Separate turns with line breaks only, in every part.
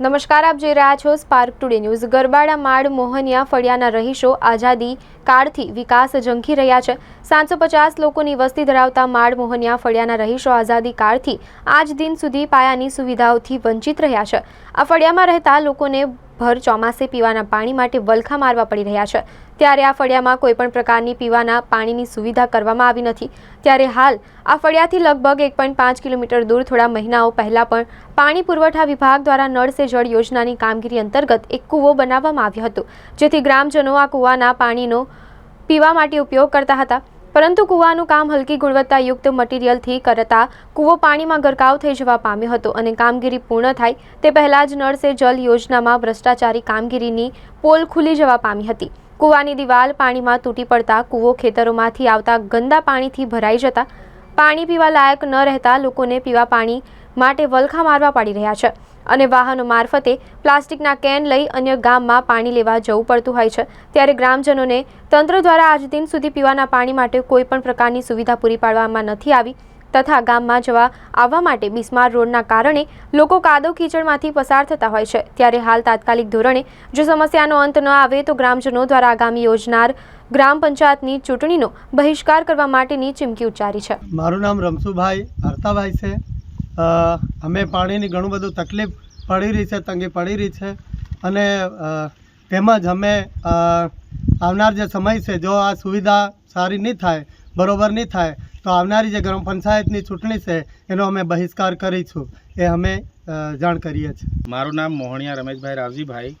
નમસ્કાર, આપ જોઈ રહ્યા છો સ્પાર્ક ટુડે ન્યૂઝ ગરબાડા માળ મોહનિયા ફળિયાના રહીશો આઝાદી કાળથી વિકાસ ઝંખી રહ્યા છે. સાતસો પચાસ લોકોની વસ્તી ધરાવતા માળ મોહનિયા ફળિયાના રહીશો આઝાદી કાળથી આજ દિન સુધી પાયાની સુવિધાઓથી વંચિત રહ્યા છે. આ ફળિયામાં રહેતા લોકોને ભર ચોમાસે પીવાના પાણી માટે વલખા મારવા પડી રહ્યા છે. ત્યારે આ ફળિયામાં કોઈપણ પ્રકારની પીવાના પાણીની સુવિધા કરવામાં આવી નથી. ત્યારે હાલ આ ફળિયાથી લગભગ એક પોઈન્ટ પાંચ કિલોમીટર દૂર થોડા મહિનાઓ પહેલાં પણ પાણી પુરવઠા વિભાગ દ્વારા નળ સે જળ યોજનાની કામગીરી અંતર્ગત એક કૂવો બનાવવામાં આવ્યો હતો, જેથી ગ્રામજનો આ કૂવાના પાણીનો પીવા માટે ઉપયોગ કરતા હતા. પરંતુ કૂવાનું કામ હલકી ગુણવત્તાયુક્ત મટીરિયલથી કરતા કૂવો પાણીમાં ગરકાવ થઈ જવા પામ્યો હતો અને કામગીરી પૂર્ણ થાય તે પહેલાં જ નળ સે જલ યોજનામાં ભ્રષ્ટાચારી કામગીરીની પોલ ખુલી જવા પામી હતી. કૂવાની દિવાલ પાણીમાં તૂટી પડતા કૂવો ખેતરોમાંથી આવતા ગંદા પાણીથી ભરાઈ જતા પાણી પીવા લાયક ન રહેતા લોકોને પીવા પાણી માટે વલખા મારવા પાડી રહ્યા છે અને વાહનો મારફતે પ્લાસ્ટિકના કેન લઈ અન્ય ગામમાં પાણી લેવા જવું પડતું હોય છે. ત્યારે ગ્રામજનોને તંત્ર દ્વારા આજ દિન સુધી પીવાના પાણી માટે કોઈ પણ પ્રકારની સુવિધા પૂરી પાડવામાં નથી આવી. તથા ગામમાં જવા આવવા માટે બિસ્માર રોડના કારણે લોકો કાદવ કીચડમાંથી પસાર થતા હોય છે. ત્યારે હાલ તાત્કાલિક ધોરણે જો સમસ્યાનો અંત ન આવે તો ગ્રામજનો દ્વારા આગામી યોજનાર ગ્રામ પંચાયતની ચૂંટણીનો બહિષ્કાર કરવા માટેની ચીમકી ઉચ્ચારી છે.
મારું નામ રમસુભાઈ હરતાભાઈ છે. અમે પાણીની ઘણું બધું તકલીફ પડી રહી છે, તંગી પડી રહી છે. અને તેમજ અમે આવનાર જે સમય છે, જો આ સુવિધા સારી નહીં થાય બરોબર નહીં થાય તો આવનારી જે ગ્રામ પંચાયતની ચૂંટણી છે એનો અમે બહિષ્કાર કરીશું. એ અમે જાણ કરીએ છીએ.
મારું નામ મોહણિયા રમેશભાઈ રાવજીભાઈ.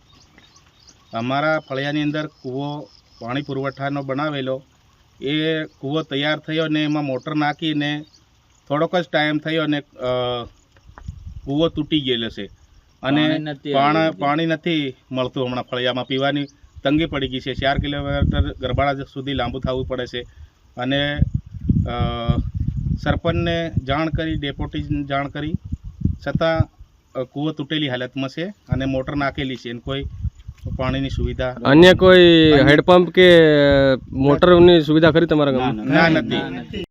અમારા ફળિયાની અંદર કૂવો પાણી પુરવઠાનો બનાવેલો. એ કૂવો તૈયાર થયો ને એમાં મોટર નાખીને થોડોક જ ટાઈમ થયો અને કૂવો તૂટી ગયેલો છે. અને પાણી પાણી નથી મળતું હમણાં ફળિયામાં પીવાની. તંગી પડી ગઈ છે. ચાર કિલોમીટર ગરબાડા સુધી લાંબુ થવું પડે છે. અને સરપંચને જાણ કરી ડેપોટીને જાણ કરી. છતાં કૂવો તૂટેલી હાલતમાં છે અને મોટર નાખેલી છે અને કોઈ પાણીની સુવિધા
અન્ય કોઈ હેડપંપ કે મોટરની સુવિધા ખરી તમારા ગામમાં?
ના નથી.